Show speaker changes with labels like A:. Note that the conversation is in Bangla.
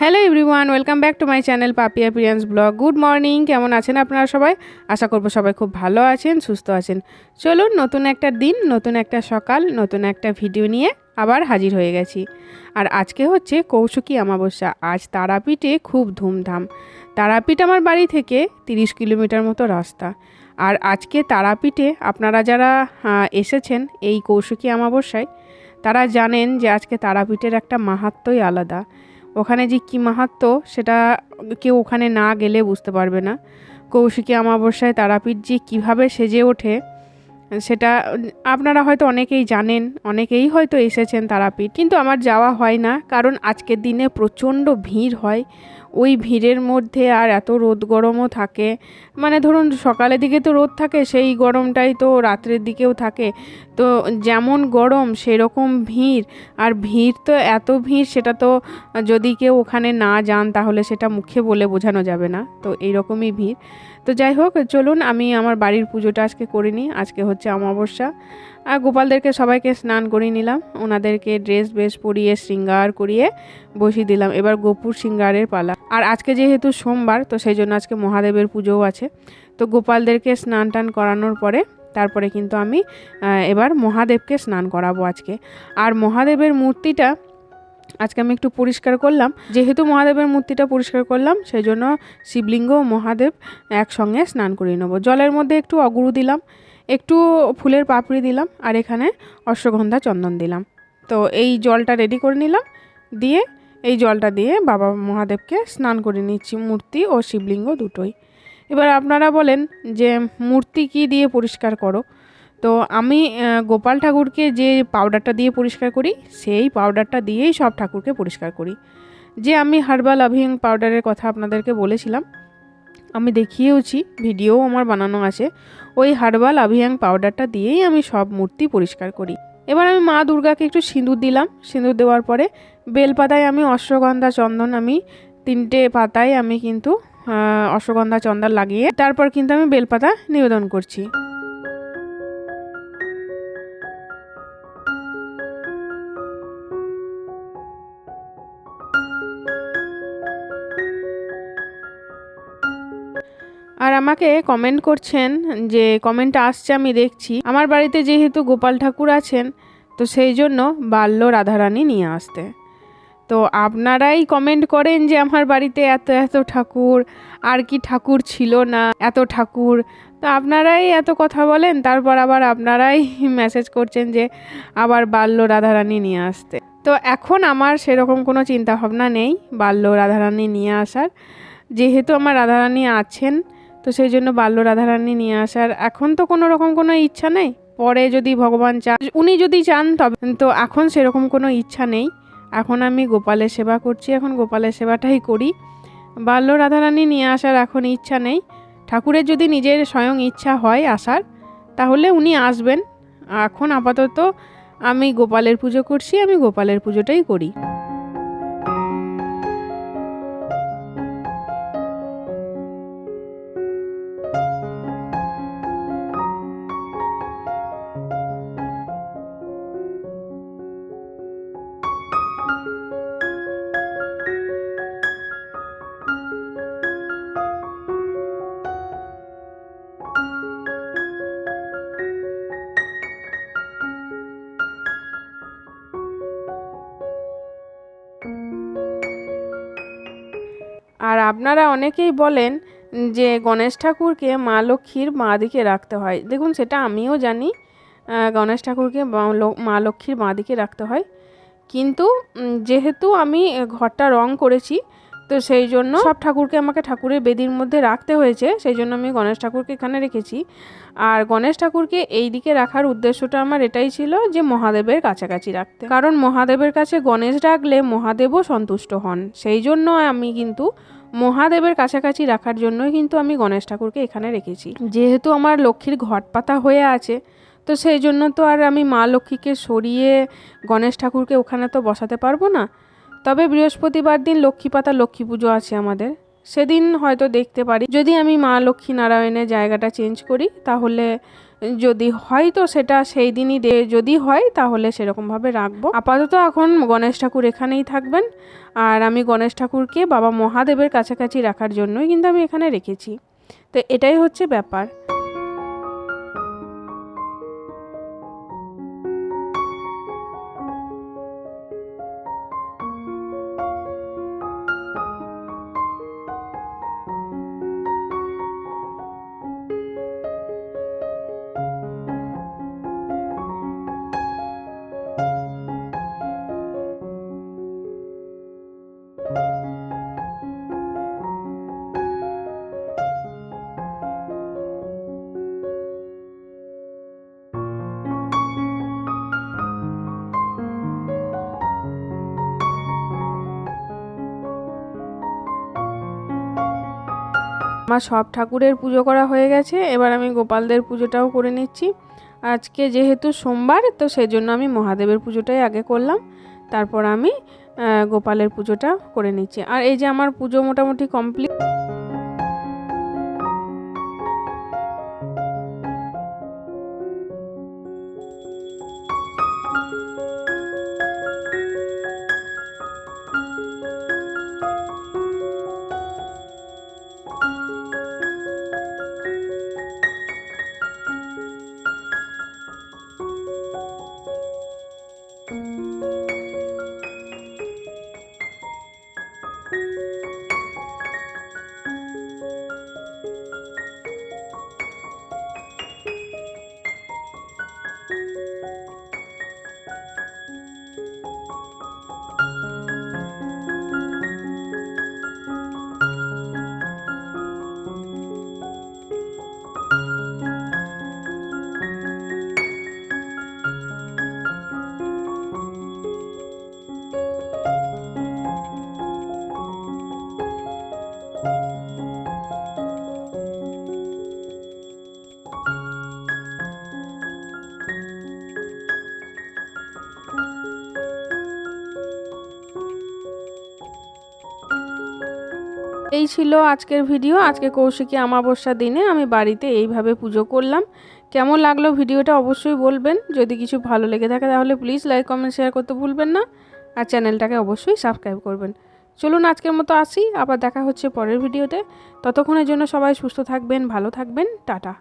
A: Hello everyone welcome back to my channel Papiya প্রিয়ান্স blog good morning কেমন আছেন আপনারা সবাই? আশা করব সবাই খুব ভালো আছেন, সুস্থ আছেন। চলুন নতুন একটা দিন, নতুন একটা সকাল, নতুন একটা ভিডিও নিয়ে আবার হাজির হয়ে গেছি। আর আজকে হচ্ছে কৌশিকী অমাবস্যা। আজ তারাপীঠে খুব ধুমধাম। তারাপীঠ আমার বাড়ি থেকে তিরিশ কিলোমিটার মতো রাস্তা। আর আজকে তারাপীঠে আপনারা যারা এসেছেন এই কৌশিকী অমাবস্যায়, তারা জানেন যে আজকে তারাপীঠের একটা মাহাত্মই আলাদা। ওখানে যে কী মাহাত্ম, সেটা কেউ ওখানে না গেলে বুঝতে পারবে না। কৌশিকী অমাবস্যায় তারাপীঠ যে কীভাবে সেজে ওঠে, সেটা আপনারা হয়তো অনেকেই জানেন, অনেকেই হয়তো এসেছেন তারাপীঠ, কিন্তু আমার যাওয়া হয় না, কারণ আজকের দিনে প্রচণ্ড ভিড় হয়। ওই ভিড়ের মধ্যে আর এত রোদ গরমও থাকে। মানে ধরুন সকালের দিকে তো রোদ থাকে, সেই গরমটাই তো রাত্রের দিকেও থাকে। তো যেমন গরম, সেরকম ভিড়। আর ভিড় তো এত ভিড়, সেটা তো যদি কেউ ওখানে না যান, তাহলে সেটা মুখে বলে বোঝানো যাবে না। তো এইরকমই ভিড়। তো যাই হোক, চলুন আমি আমার বাড়ির পুজোটা আজকে করে নিই। আজকে হচ্ছে অমাবস্যা। আর গোপালদেরকে সবাইকে স্নান করিয়ে নিলাম। ওনাদেরকে ড্রেস বেশ পরিয়ে শৃঙ্গার করিয়ে বসিয়ে দিলাম। এবার গোপুর শৃঙ্গারের পালা। আর আজকে যেহেতু সোমবার, তো সেই জন্য আজকে মহাদেবের পুজোও আছে। তো গোপালদেরকে স্নান টান করানোর পরে, তারপরে কিন্তু আমি এবার মহাদেবকে স্নান করাবো আজকে। আর মহাদেবের মূর্তিটা আজকে আমি একটু পরিষ্কার করলাম। যেহেতু মহাদেবের মূর্তিটা পরিষ্কার করলাম, সেই জন্য শিবলিঙ্গ মহাদেব একসঙ্গে স্নান করিয়ে নেব। জলের মধ্যে একটু অগুরু দিলাম। একটু ফুলের পাপড়ি দিলাম আর এখানে অশ্বগন্ধা চন্দন দিলাম। তো এই জলটা রেডি করে নিলাম, দিয়ে এই জলটা দিয়ে বাবা মহাদেবকে স্নান করে নিচ্ছি, মূর্তি ও শিবলিঙ্গ দুটোই। এবার আপনারা বলেন যে মূর্তি কি দিয়ে পরিষ্কার করো? তো আমি গোপাল ঠাকুরকে যে পাউডারটা দিয়ে পরিষ্কার করি, সেই পাউডারটা দিয়েই সব ঠাকুরকে পরিষ্কার করি। যে আমি হার্বাল আভিং পাউডারের কথা আপনাদেরকে বলেছিলাম, আমি দেখিয়েওছি ভিডিও আমার বানানো আছে। ওই হার্বাল আভিয়াং পাউডারটা দিয়েই আমি সব মূর্তি পরিষ্কার করি। এবার আমি মা দুর্গাকে একটু সিঁদুর দিলাম। সিঁদুর দেওয়ার পরে বেলপাতায় আমি অশ্বগন্ধা চন্দন আমি তিনটে পাতায় আমি কিন্তু অশ্বগন্ধা চন্দন লাগিয়ে তারপর কিন্তু আমি বেলপাতা নিবেদন করছি। আমাকে কমেন্ট করছেন যে কমেন্ট আসছে আমি দেখছি। আমার বাড়িতে যেহেতু গোপাল ঠাকুর আছেন, তো সেই জন্য বাল্য রাধারানী নিয়ে আসতে। তো আপনারাই কমেন্ট করেন যে আমার বাড়িতে এত এত ঠাকুর, আর কি ঠাকুর ছিল না, এত ঠাকুর। তো আপনারাই এত কথা বলেন, তারপর আবার আপনারাই মেসেজ করছেন যে আবার বাল্য রাধারানী নিয়ে আসতে। তো এখন আমার সেরকম কোনো চিন্তা ভাবনা নেই, বাল্য রাধারানী নিয়ে আসার। যেহেতু আমার রাধারানী আছেন তো সেই জন্য বাল্য রাধারানী নিয়ে আসার এখন তো কোনো রকম কোনো ইচ্ছা নেই। পরে যদি ভগবান চান, উনি যদি চান তবে তো এখন সেরকম কোনো ইচ্ছা নেই। এখন আমি গোপালের সেবা করছি, এখন গোপালের সেবাটাই করি। বাল্য রাধারানী নিয়ে আসার এখন ইচ্ছা নেই। ঠাকুরের যদি নিজের স্বয়ং ইচ্ছা হয় আসার, তাহলে উনি আসবেন। এখন আপাতত আমি গোপালের পুজো করছি, আমি গোপালের পুজোটাই করি। আর আপনারা অনেকেই বলেন যে গণেশ ঠাকুরকে মা লক্ষ্মীর বাঁ দিকে রাখতে হয়। দেখুন, সেটা আমিও জানি গণেশ ঠাকুরকে মা- লক্ষ্মীর বাঁ দিকে রাখতে হয়। কিন্তু যেহেতু আমি ঘরটা রং করেছি তো সেই জন্য সব ঠাকুরকে আমাকে ঠাকুরের বেদির মধ্যে রাখতে হয়েছে, সেই জন্য আমি গণেশ ঠাকুরকে এখানে রেখেছি। আর গণেশ ঠাকুরকে এই দিকে রাখার উদ্দেশ্যটা আমার এটাই ছিল যে মহাদেবের কাছাকাছি রাখতে। কারণ মহাদেবের কাছে গণেশ রাখলে মহাদেবও সন্তুষ্ট হন। সেই জন্য আমি কিন্তু মহাদেবের কাছাকাছি রাখার জন্যই কিন্তু আমি গণেশ ঠাকুরকে এখানে রেখেছি। যেহেতু আমার লক্ষ্মীর ঘট পাতা হয়ে আছে, তো সেই জন্য তো আর আমি মা লক্ষ্মীকে সরিয়ে গণেশ ঠাকুরকে ওখানে তো বসাতে পারব না। তবে বৃহস্পতিবার দিন লক্ষ্মী পাতা লক্ষ্মী পুজো আছে আমাদের। সেদিন হয়তো দেখতে পারি। যদি আমি মা লক্ষ্মী নারায়ণের জায়গাটা চেঞ্জ করি, তাহলে যদি হয় তো সেটা সেই দিনই দে, যদি হয় তাহলে সেরকমভাবে রাখব। আপাতত এখন গণেশ ঠাকুর এখানেই থাকবেন। আর আমি গণেশ ঠাকুরকে বাবা মহাদেবের কাছাকাছি রাখার জন্যই কিন্তু আমি এখানে রেখেছি। তো এটাই হচ্ছে ব্যাপার। আমার সব ঠাকুরের পুজো করা হয়ে গেছে, এবার আমি গোপালদের পুজোটাও করে নিচ্ছি। আজকে যেহেতু সোমবার, তো সেজন্য আমি মহাদেবের পুজোটাই আগে করলাম। তারপর আমি গোপালের পুজোটা করে নিচ্ছি। আর এই যে আমার পুজো মোটামুটি কমপ্লিট এই ছিল আজকের ভিডিও। আজকে কৌশিকী আমাবস্যা দিনে আমি বাড়িতে এইভাবে পুজো করলাম। কেমন লাগল ভিডিওটা অবশ্যই বলবেন। যদি কিছু ভালো লেগে থাকে তাহলে প্লিজ লাইক কমেন্ট শেয়ার করতে ভুলবেন না। আর চ্যানেলটাকে অবশ্যই সাবস্ক্রাইব করবেন। চলুন আজকের মতো আসি। আবার দেখা হচ্ছে পরের ভিডিওতে। ততক্ষণের জন্য সবাই সুস্থ থাকবেন, ভালো থাকবেন। টাটা।